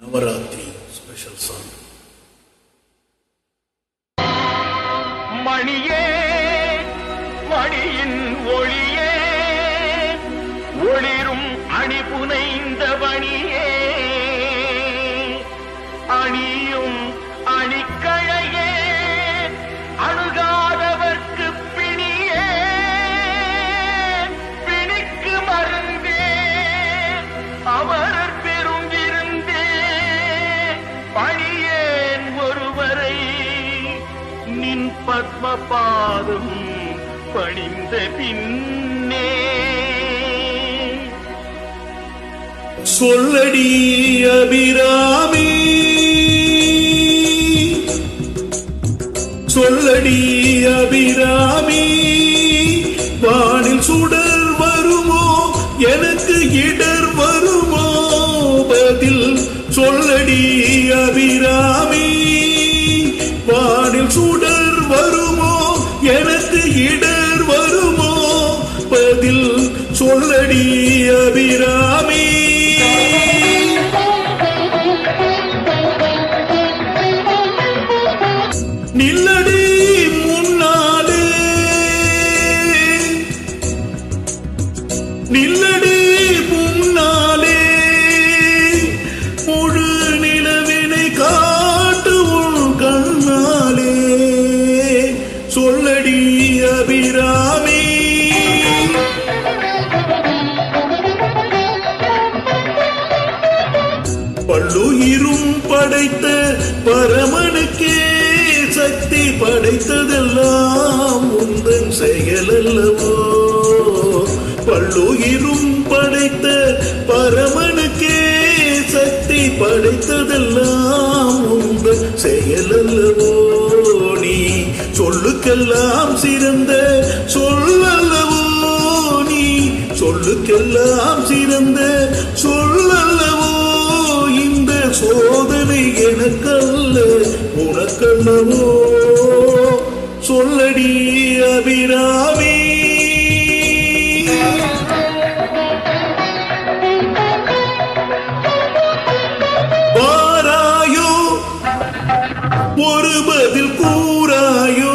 Navaratri special song மணியே மணியின் ஒளியே நின் பாதம் பணிந்த பின்னே. சொல்லடி அபிராமி சொல்லடி அபிராமி. நில்லடி முன்னாடு நில்லடி பல்லுயிரும் படைத்த பரமனுக்கே சக்தி படைத்ததெல்லாம் உந்தன் செயலல்லவோ? பல்லுயிரும் படைத்த பரமனுக்கே சக்தி படைத்ததெல்லாம் உந்தன் செயலல்லவோ? நீ சொல்லுக்கெல்லாம் சிறந்த சொல்லல்லவோ? நீ சொல்லுக்கெல்லாம் சிறந்த சொல்லல்லவோ எனக்கல்ல உனக்கல்லவோ சொல்லடி அபிராமி. வாராயோ ஒரு பதில் கூறாயோ?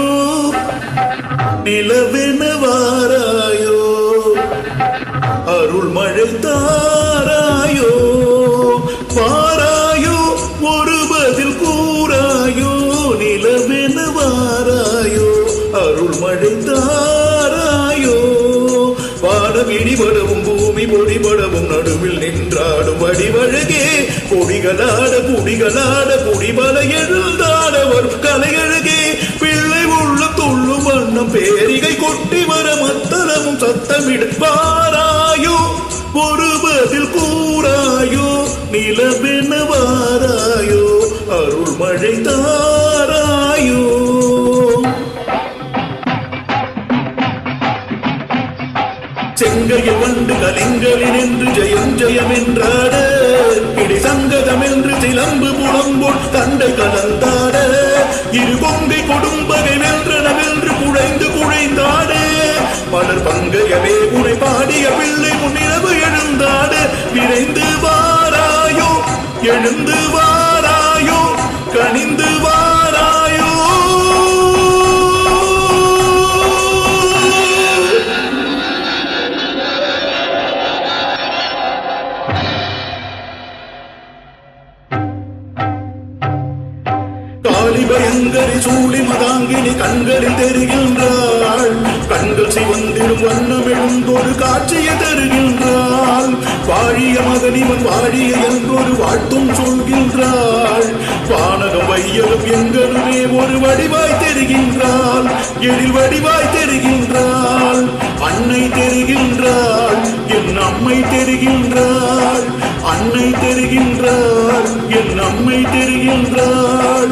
நிலவென வாராயோ? அருள் மழை தான் படைத்தாராயோ மழை வானம் இடிபடவும் பூமி பொடிபடவும் நடுவில் நின்றாடும் வடிவழகே. கொடிகளாட குடிகளாட குடிபல எழுந்தாடவர் கலையழகே. பிள்ளை உள்ள துள்ளும் வண்ணம் பேரிகை கொட்டி வர மத்தளமும் சத்தமிடுப்பாராயோ ஒரு பதில் கூறாயோ நிலவென வாராயோ. அருள் மழை தாராயோ செங்கையில் வண்டு கலிங்களில் என்று ஜெயம் ஜெயம் என்றாட இடி சங்கதம் என்று சிலம்பு புலம்போல் தண்டை கலந்தாட. இரு கொங்கை கொடும்பகை வென்றன வென்று குழைந்து குழைந்தாட. பலர் பங்கையவே உனை பாடிய பிள்ளை முன்னிரவு எழுந்தாடு. விரைந்து வாராயோ எழுந்து வா பயங்கரி சூழி மதாங்கினி கண்களில் தெரிகின்றாள் கண்கள் சிவந்திரும் வண்ணம் எழுந்தொரு காட்சியை தருகின்றாள் வாழிய மகனிவன் வாழிய என்றொரு வாழ்த்தும் சொல்கின்றாள். வானகம் வையகம் எங்களுமே ஒரு வடிவாய் தெரிகின்றாள் எழில் வடிவாய் தெரிகின்றாள் அன்னை தெரிகின்றாள் என் அம்மை தெரிகின்றாள் அன்னை தெரிகின்றாள் என் அம்மை தெரிகின்றாள்.